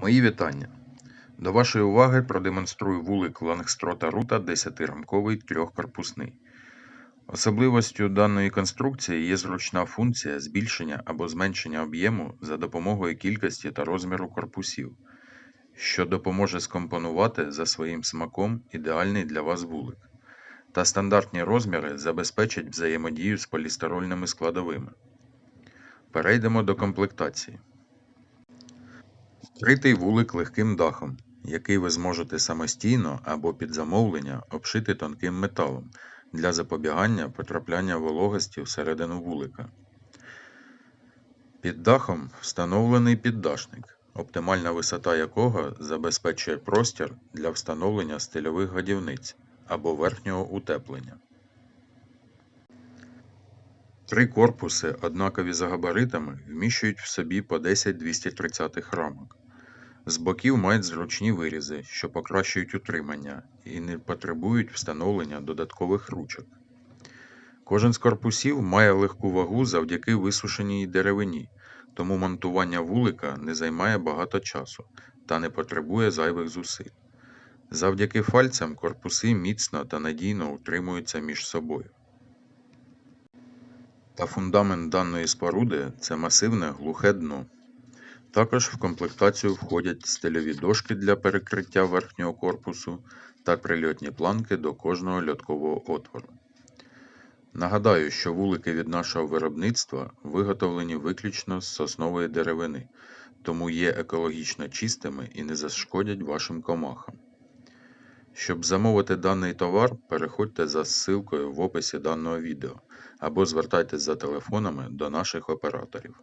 Мої вітання. До вашої уваги продемонструю вулик Лангстрота Рута 10-рамковий трьохкорпусний. Особливостю даної конструкції є зручна функція збільшення або зменшення об'єму за допомогою кількості та розміру корпусів, що допоможе скомпонувати за своїм смаком ідеальний для вас вулик. Та стандартні розміри забезпечать взаємодію з полістирольними складовими. Перейдемо до комплектації. Вкритий вулик легким дахом, який ви зможете самостійно або під замовлення обшити тонким металом для запобігання потрапляння вологості всередину вулика. Під дахом встановлений піддашник, оптимальна висота якого забезпечує простір для встановлення стильових годівниць або верхнього утеплення. Три корпуси, однакові за габаритами, вміщують в собі по 10 230 рамок. З боків мають зручні вирізи, що покращують утримання і не потребують встановлення додаткових ручок. Кожен з корпусів має легку вагу завдяки висушеній деревині, тому монтування вулика не займає багато часу та не потребує зайвих зусиль. Завдяки фальцям корпуси міцно та надійно утримуються між собою. Та фундамент даної споруди це масивне глухе дно. Також в комплектацію входять стильові дошки для перекриття верхнього корпусу та прильотні планки до кожного льоткового отвору. Нагадаю, що вулики від нашого виробництва виготовлені виключно з соснової деревини, тому є екологічно чистими і не зашкодять вашим комахам. Щоб замовити даний товар, переходьте за ссылкою в описі даного відео або звертайтесь за телефонами до наших операторів.